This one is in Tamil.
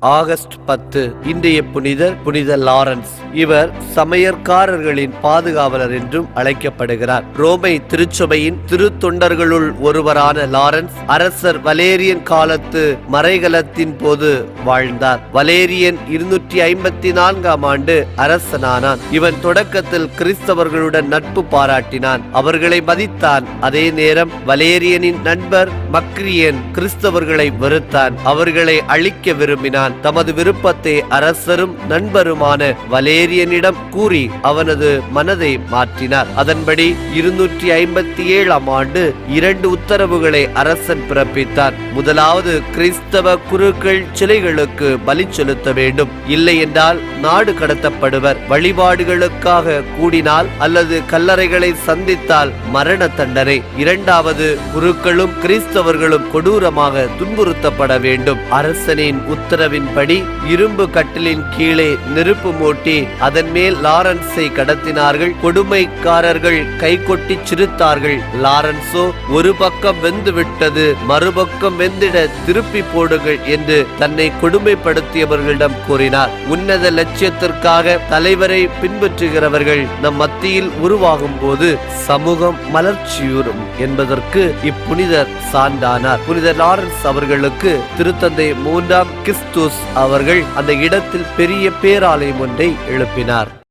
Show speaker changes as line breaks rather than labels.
ஆகஸ்ட் பத்து இன்றைய புனிதர் புனித லாரன்ஸ். இவர் சமையற்காரர்களின் பாதுகாவலர் என்றும் அழைக்கப்படுகிறார். ரோமை திருச்சபையின் திருத்தொண்டர்களுள் ஒருவரான லாரன்ஸ் அரசர் வலேரியன் காலத்து மறைகலத்தின் போது வாழ்ந்தார். வலேரியன் இருநூற்றி ஐம்பத்தி நான்காம் ஆண்டு அரசனானான். இவன் தொடக்கத்தில் கிறிஸ்தவர்களுடன் நட்பு பாராட்டினான். அவர்களை மதித்தான். அதே நேரம் வலேரியனின் நண்பர் மக்ரியன் கிறிஸ்தவர்களை வெறுத்தான். அவர்களை அழிக்க விரும்பினான். தமது விருப்பத்தை அரசரும் நண்பருமான வலேரியனிடம் கூறி அவனது மனதை மாற்றினார். அதன்படி இருநூற்றி ஐம்பத்தி ஏழாம் ஆண்டு இரண்டு உத்தரவுகளை அரசன் பிறப்பித்தார். முதலாவது கிறிஸ்தவ குருக்கள் சிலைகளுக்கு பலி செலுத்த வேண்டும். இல்லை என்றால் நாடு கடத்தப்படுவர். வழிபாடுகளுக்காக கூடினால் அல்லது கல்லறைகளை சந்தித்தால் மரண தண்டனை. இரண்டாவது குருக்களும் கிறிஸ்தவர்களும் கொடூரமாக துன்புறுத்தப்பட வேண்டும். அரசனின் உத்தரவின்படி இரும்பு கட்டிலின் கீழே நெருப்பு மூட்டி அதன் மேல் லாரன்ஸை கடத்தினார்கள். கொடுமைக்காரர்கள் கைகொட்டி சிரித்தார்கள். லாரன்ஸோ ஒரு பக்கம் வெந்து விட்டது மறுபக்கம் வெந்திட திருப்பி போடுங்கள் என்று தன்னை கொடுமைப்படுத்தியவர்களிடம் கூறினார். உன்னத லட்சியத்திற்காக தலைவரை பின்பற்றுகிறவர்கள் நம் மத்தியில் உருவாகும் போது சமூகம் மலர்ச்சியுறும் என்பதற்கு இப்புனிதர் சான்றானார். புனிதர் லாரன்ஸ் அவர்களுக்கு திருத்தந்தை மூன்றாம் பவுலோஸ் அவர்கள் அந்த இடத்தில் பெரிய பேராலயம் ஒன்றை எழுப்பினார்.